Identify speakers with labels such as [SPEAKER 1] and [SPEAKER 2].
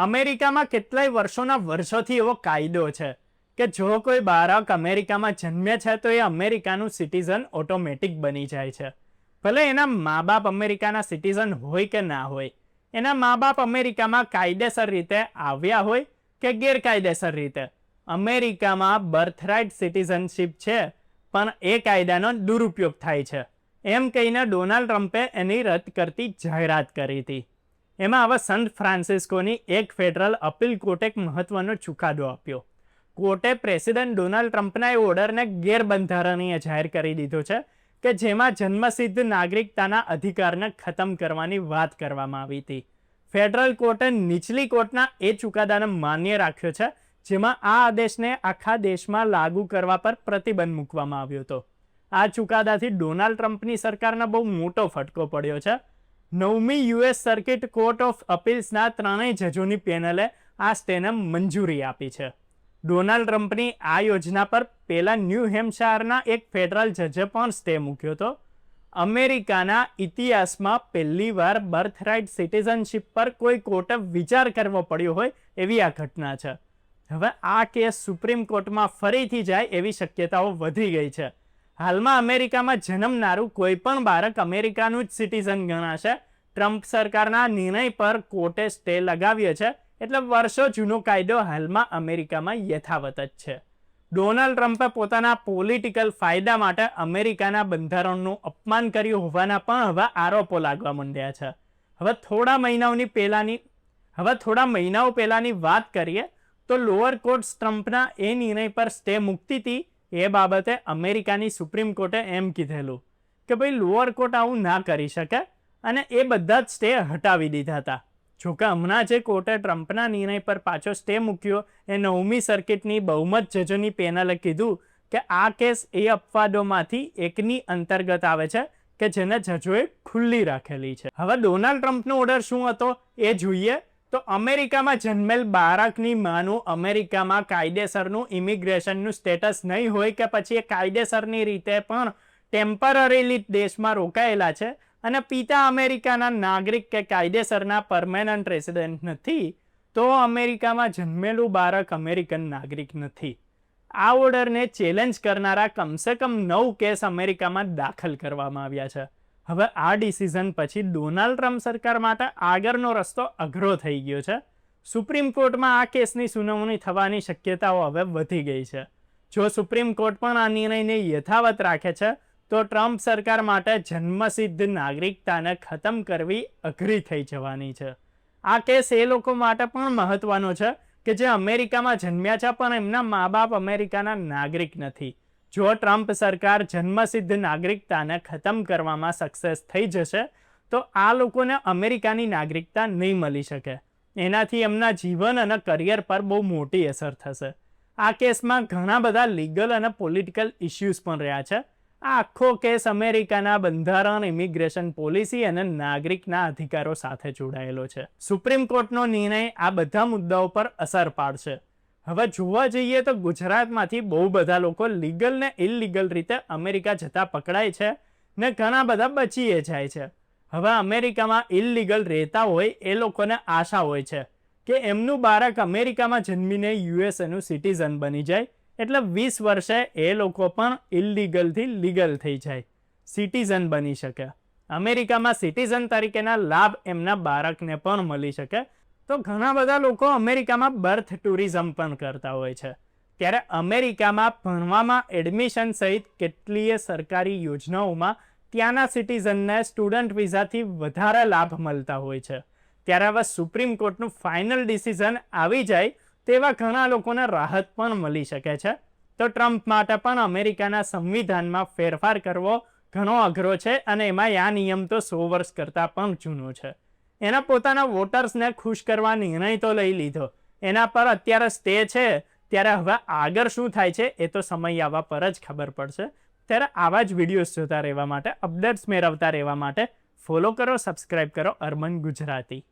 [SPEAKER 1] અમેરિકામાં કેટલાય વર્ષોના વર્ષોથી એવો કાયદો છે કે જો કોઈ બાળક અમેરિકામાં જન્મે છે તો એ અમેરિકાનું સિટીઝન ઓટોમેટિક બની જાય છે. ભલે એના મા બાપ અમેરિકાના સિટીઝન હોય કે ના હોય, એના મા બાપ અમેરિકામાં કાયદેસર રીતે આવ્યા હોય કે ગેરકાયદેસર રીતે. અમેરિકામાં બર્થરાઇટ સિટીઝનશીપ છે, પણ એ કાયદાનો દુરુપયોગ થાય છે. એમ કહીને ડોનાલ્ડ ટ્રમ્પે એની રદ કરતી જાહેરાત કરી હતી. એમાં હવે સન ફ્રાન્સિસ્કોની એક ફેડરલ અપીલ કોર્ટે એક મહત્વનો ચુકાદો આપ્યો. કોર્ટે પ્રેસિડેન્ટ ડોનાલ્ડ ટ્રમ્પના એ ઓર્ડરને ગેરબંધારણીય જાહેર કરી દીધો છે કે જેમાં જન્મસિદ્ધ નાગરિકતાના અધિકારને ખતમ કરવાની વાત કરવામાં આવી હતી. ફેડરલ કોર્ટે નીચલી કોર્ટના એ ચુકાદાને માન્ય રાખ્યો છે, જેમાં આ આદેશને આખા દેશમાં લાગુ કરવા પર પ્રતિબંધ મૂકવામાં આવ્યો હતો. આ ચુકાદાથી ડોનાલ્ડ ટ્રમ્પની સરકારને બહુ મોટો ફટકો પડ્યો છે નવમી યુએસ સર્કિટ કોર્ટ ઓફ અપીલ્સના ત્રણેય જજોની પેનલે આ સ્ટેને મંજૂરી આપી છે. ડોનાલ્ડ ટ્રમ્પની આ યોજના પર પહેલાં ન્યૂ હેમ્પશાયરના એક ફેડરલ જજે પણ સ્ટે મૂક્યો હતો. અમેરિકાના ઇતિહાસમાં પહેલીવાર બર્થરાઇટ સિટીઝનશીપ પર કોઈ કોર્ટે વિચાર કરવો પડ્યો હોય એવી આ ઘટના છે. હવે આ કેસ સુપ્રીમ કોર્ટમાં ફરીથી જાય એવી શક્યતાઓ વધી ગઈ છે. હાલમાં અમેરિકામાં જન્મનારું કોઈ પણ બાળક અમેરિકાનું જ સિટીઝન ગણાશે. ટ્રમ્પ સરકારના નિર્ણય પર કોર્ટે સ્ટે લગાવ્યો છે. એટલે વર્ષો જૂનો કાયદો હાલમાં અમેરિકામાં યથાવત જ છે. ડોનાલ્ડ ટ્રમ્પે પોતાના પોલિટિકલ ફાયદા માટે અમેરિકાના બંધારણનું અપમાન કર્યું હોવાના પણ હવે આરોપો લાગવા માંડ્યા છે. હવે થોડા મહિનાઓની પહેલાંની, હવે થોડા મહિનાઓ પહેલાંની વાત કરીએ તો લોઅર કોર્ટ્સ ટ્રમ્પના એ નિર્ણય પર સ્ટે મૂકતી હતી એ બાબતે અમેરિકાની સુપ્રીમ કોર્ટે એમ કીધેલું કે ભાઈ લોઅર કોર્ટ આવું ના કરી શકે અને એ બધા જ સ્ટે હટાવી દીધા હતા. જોકે હમણાં જે કોર્ટે ટ્રમ્પના નિર્ણય પર પાછો સ્ટે મૂક્યો, એ નવમી સર્કિટની બહુમત જજોની પેનલે કીધું કે આ કેસ એ અપવાદોમાંથી એકની અંતર્ગત આવે છે કે જેને જજોએ ખુલ્લી રાખેલી છે. હવે ડોનાલ્ડ ટ્રમ્પનો ઓર્ડર શું હતો એ જોઈએ. તો અમેરિકામાં જન્મેલ બાળકની માનું અમેરિકામાં કાયદેસરનું ઇમિગ્રેશનનું સ્ટેટસ નહીં હોય કે પછી એ કાયદેસરની રીતે પણ ટેમ્પરરીલી દેશમાં રોકાયેલા છે અને પિતા અમેરિકાના નાગરિક કે કાયદેસરના પરમેનન્ટ રેસિડેન્ટ નથી, તો અમેરિકામાં જન્મેલું બાળક અમેરિકન નાગરિક નથી. આ ઓર્ડરને ચેલેન્જ કરનારા કમસે કમ નવ કેસ અમેરિકામાં દાખલ કરવામાં આવ્યા છે. હવે આ ડિસિઝન પછી ડોનાલ્ડ ટ્રમ્પ સરકાર માટે આગળનો રસ્તો અઘરો થઈ ગયો છે. સુપ્રીમ કોર્ટમાં આ કેસની સુનાવણી થવાની શક્યતાઓ હવે વધી ગઈ છે. જો સુપ્રીમ કોર્ટ પણ આ નિર્ણયને યથાવત રાખે છે, તો ટ્રમ્પ સરકાર માટે જન્મસિદ્ધ નાગરિકતાને ખતમ કરવી અઘરી થઈ જવાની છે. આ કેસ એ લોકો માટે પણ મહત્વનો છે કે જે અમેરિકામાં જન્મ્યા છે, પણ એમના મા બાપ અમેરિકાના નાગરિક નથી. જો ટ્રમ્પ સરકાર જન્મસિદ્ધ નાગરિકતાને ખતમ કરવામાં સક્સેસ થઈ જશે, તો આ લોકોને અમેરિકાની નાગરિકતા નહીં મળી શકે. એનાથી એમના જીવન અને કરિયર પર બહુ મોટી અસર થશે. આ કેસમાં ઘણા બધા લીગલ અને પોલિટિકલ ઇસ્યુઝ પણ રહ્યા છે. આ આખો કેસ અમેરિકાના બંધારણ, ઇમિગ્રેશન પોલિસી અને નાગરિકના અધિકારો સાથે જોડાયેલો છે. સુપ્રીમ કોર્ટનો નિર્ણય આ બધા મુદ્દાઓ પર અસર પાડશે. હવે જોવા જઈએ તો ગુજરાતમાંથી બહુ બધા લોકો લીગલ ને ઇલીગલ રીતે અમેરિકા જતા પકડાય છે ને ઘણા બધા બચીએ જાય છે. હવે અમેરિકામાં ઇલીગલ રહેતા હોય એ લોકોને આશા હોય છે કે એમનું બાળક અમેરિકામાં જન્મીને યુએસએનું સિટીઝન બની જાય એટલે વીસ વર્ષે એ લોકો પણ ઇલીગલથી લીગલ થઈ જાય સિટીઝન બની શકે. અમેરિકામાં સિટીઝન તરીકેના લાભ એમના બાળકને પણ મળી શકે તો ઘણા બધા લોકો અમેરિકામાં બર્થ ટુરિઝમ પણ કરતા હોય છે. ત્યારે અમેરિકામાં ભણવામાં એડમિશન સહિત કેટલીય સરકારી યોજનાઓમાં ત્યાંના સિટીઝનને સ્ટુડન્ટ વિઝાથી વધારે લાભ મળતા હોય છે. ત્યારે હવે સુપ્રીમ કોર્ટનું ફાઇનલ ડિસિઝન આવી જાય તેવા ઘણા લોકોને રાહત પણ મળી શકે છે. તો ટ્રમ્પ માટે પણ અમેરિકાના સંવિધાનમાં ફેરફાર કરવો ઘણો અઘરો છે અને એમાં આ નિયમ તો સો વર્ષ કરતાં પણ જૂનો છે. એના પોતાના વોટર્સને ખુશ કરવા નિર્ણય તો લઈ લીધો. એના પર અત્યારે સ્ટે છે, ત્યારે હવે આગળ શું થાય છે એ તો સમય આવવા પર જ ખબર પડશે. ત્યારે આવા જ વિડીયોઝ જોતા રહેવા માટે, અપડેટ્સ મેળવતા રહેવા માટે, ફોલો કરો સબસ્ક્રાઈબ કરો અર્બન ગુજરાતી.